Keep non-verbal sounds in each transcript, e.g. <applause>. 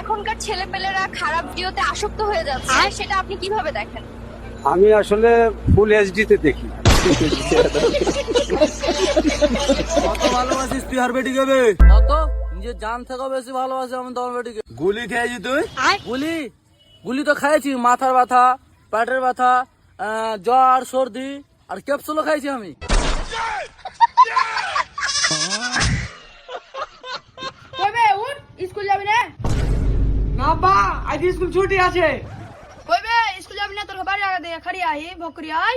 এখনকার ছেলেপেলেরা খারাপ ভিডিওতে আসক্ত হয়ে যাচ্ছে। সেটা আপনি কীভাবে দেখেন? আমি আসলে ফুল এইচডিতে দেখি। কত ভালোবাসিস তুই আর বেটিকে বে? তো নিজের জান থেকে বেশি ভালোবাসি আমি তোমার বেটিকে। গুলি খেয়েছি তুই? গুলি? গুলি তো খাইছি মাথার ব্যথা পেটের ব্যথা আহ, জ্বর সর্দি আর ক্যাপসুলও খাইছি আমি কইবে উঠ স্কুল যাবি না না বা আজ স্কুল ছুটি আছে। কইবে স্কুল যাবি না? তোর বাড়ি আগা দিয়ে খাড়ি আই বকরি আই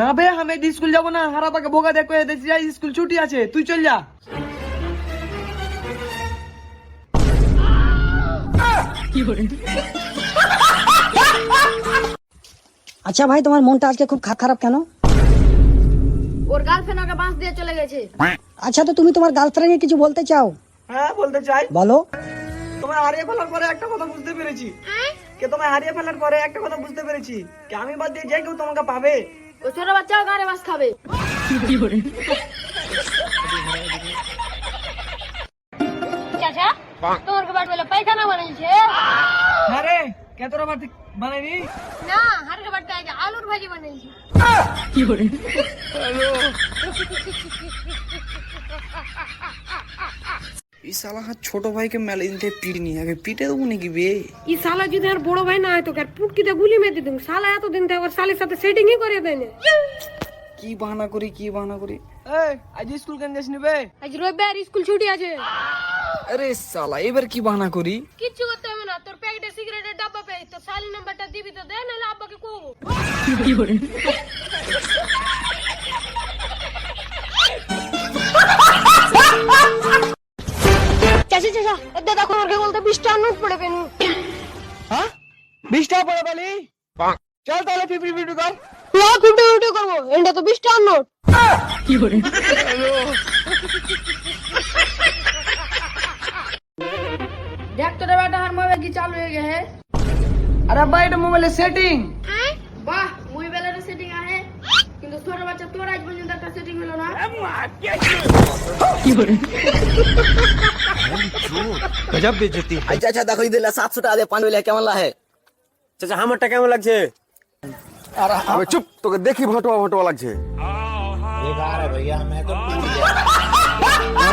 না বে আমি স্কুল যাব না হারাবাকে আজ স্কুল ছুটি আছে তুই চল যা। আচ্ছা ভাই তোমার মনটা আজকে খুব খারাপ কেন? ওর গার্লফ্রেন্ড ওকে বাঁশ দিয়ে চলে গেছে। আচ্ছা তো তুমি তোমার গার্লফ্রেন্ডকে কিছু বলতে চাও? হ্যাঁ বলতে চাই। বলো। তোমায় হারিয়ে ফেলার পরে একটা কথা বুঝতে পেরেছি। কে তোমায় হারিয়ে ফেলার পরে একটা কথা বুঝতে পেরেছি। কে আমি বাদ দিয়ে যে কেউ তোমাকে পাবে? ও ছোট বাচ্চা গাড়ি বাস খাবে। চাচা তোমার বাট বলে পায়খানা বানাইছে। হ্যাঁ কে তোর আবার বানাইনি না বাট আলুর ভাজি বানাইছে। <laughs> সালা হাত ছোট ভাইকে মেলে দিন থেকে পিট নিয়ে আগে পিটে দেবো নাকি বে? ই সালা যদি আর বড় ভাই না হয় তোকে আর পুটকিতে গুলি মেরে দিতুম সালা এতদিন থেকে ওর সালের সাথে সেটিংই করে দেয় না। কি বাহানা করি কি বাহানা করি? এই আজ স্কুল কেন যাস নিবে আজ রবিবার স্কুল ছুটি আছে। আরে সালা এবার কি বাহানা করি? কিচ্ছু করতে হবে না তোর প্যাকেটে সিগারেটের ডাব্বা পেয়ে তোর সালি নাম্বারটা দিবি তো দে নাহলে আব্বাকে কবো। চাচা চাচা এতে দেখো আমার বলতে বিশটা নোট পড়ে পেন। হ্যাঁ? বিশ টাকা পড়ে পালি? চল তাহলে ফিফটি ফিফটি কর। না কুটে উঠে করব? এটা তো বিশটা নোট। দেখ তোর বেটা হার মোবাইল কি চালু হয়ে গেছে। আরে আব্বা এটা মোবাইলের সেটিং বাহ সেটিং আছে কিন্তু ছোট বাচ্চা তোর আজ পর্যন্ত একটা সেটিং হলো না। আচ্ছা আচ্ছা দেখো দিলে সাতশো টাকা দিয়ে পানি হইলে কেমন লাগে? চাচা আমারটা কেমন লাগছে? আবে চুপ তোকে দেখি ভটোয়া ভটোয়া লাগছে।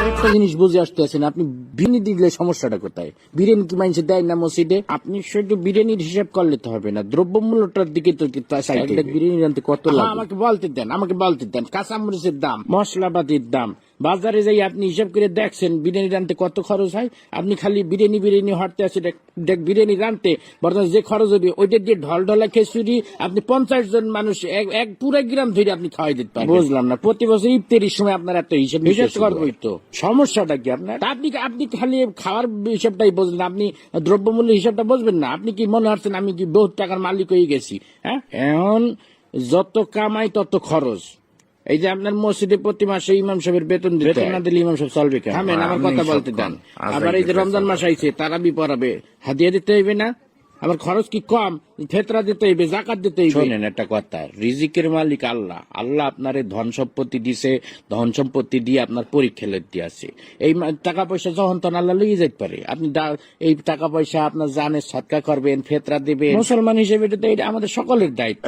আরেকটা জিনিস বুঝে আসতে আছেন আপনি বিরিয়ানি দিলে সমস্যাটা কোথায়? বিরিয়ানি কি মানুষে দেয় না মসজিদে? আপনি শুধু বিরিয়ানির হিসাব করলে তো হবে না দ্রব্যমূল্যটার দিকে তো বিরিয়ানি আনতে কত লাগে? আমাকে বলতে দেন আমাকে বলতে দেন কাঁচামরিচের দাম মশলাপাতির দাম বাজারে যাই আপনি হিসাব করে দেখছেন বিরিয়ানি রানতে কত খরচ হয়? আপনি খালি বিরিয়ানি বিরিয়ানি হটতে দেখ বিরিয়ানি রানতে বর্তমানে যে খরচ হবে ওইটা দিয়ে ঢল ঢলা খেসুরি আপনি পঞ্চাশ জন মানুষ এক এক পুরো গ্রাম ধরে আপনি খাওয়াই দিতে পারবেন। বুঝলাম না প্রতি বছর ইফতারির সময় আপনার এত হিসাব বিশেষ করবোই তো। সমস্যাটা কি আপনার? আপনি আপনি খালি খাওয়ার হিসাবটাই বুঝলেন আপনি দ্রব্যমূল্য হিসাবটা বুঝবেন না। আপনি কি মনে হচ্ছেন আমি কি বহুত টাকার মালিক হয়ে গেছি? হ্যাঁ? এখন যত কামাই তত খরচ। এই যে আপনার মসজিদে প্রতি মাসে ইমাম সাহেবের বেতন দিতে না দিলে ইমাম সাহেব চলবে কেন আমার কথা বলতে দেন। আবার এই যে রমজান মাস আইছে তারাবি পড়াবে হাদিয়া দিতে হইবে না আমার খরচ কি কম? ফেতরা দিতে হইবে জাকাত দিতে হইবে। শোনেন একটা কথা রিজিকের মালিক আল্লাহ। আল্লাহ আপনার ধন সম্পত্তি দিছে ধন সম্পত্তি দিয়ে আপনার পরীক্ষা লেতে আছে। এই টাকা পয়সা যখন তখন আল্লাহ লইয়ে যেতে পারে। আপনি এই টাকা পয়সা আপনার জানের সৎকা করবেন ফেতরা দেবেন। মুসলমান হিসেবে এটা আমাদের সকলের দায়িত্ব?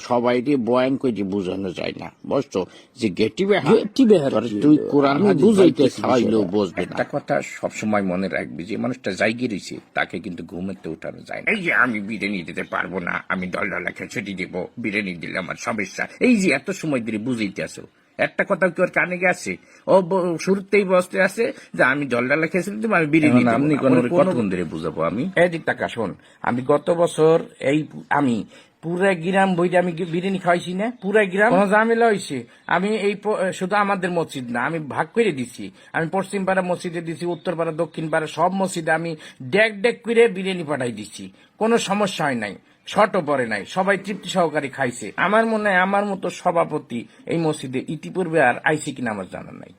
সবাই বয়ান করে যে বোঝানো যায় না। বুঝছ? যে গেটি গেটি বেহার তুই কোরআন বুঝাইতে বুঝবে একটা কথা সবসময় মনে রাখবি যে মানুষটা জায়গি রয়েছে, তাকে কিন্তু ঘুমাতে উঠানো যায় এই যে আমি বিরিয়ানি দিতে পারব না, আমি দল ডলা ছুটি দিব, বিরিয়ানি দিলে আমার সমস্যা। এই যে এত সময় ধরে বুঝাইতে আসো একটা কথা কি ওর কানে গেছে ও শুরুতেই বসতে আছে যে আমি জল ডালা খেয়েছি দিব আমি বিরিয়ানি আপনি কতক্ষণ ধরে বুঝাবো? আমি এই টাকা শোন আমি গত বছর এই আমি পুরা গ্রাম বইটা আমি বিরিয়ানি খাওয়াইছি না? পুরা গ্রাম কোনো ঝামেলা হয়েছে আমি এই শুধু আমাদের মসজিদ না আমি ভাগ করে দিছি। আমি পশ্চিম পাড়া মসজিদে দিছি উত্তর পাড়া দক্ষিণ পাড়া সব মসজিদে আমি ডেক ডেক করে বিরিয়ানি পাঠাই দিচ্ছি কোনো সমস্যা হয় নাই। শর্টও পরে নাই, সবাই তৃপ্তি সহকারে খাইছে। আমার মনে হয় আমার মতো সভাপতি এই মসজিদে ইতিপূর্বে আর আইসি কিনা আমার জানা নাই।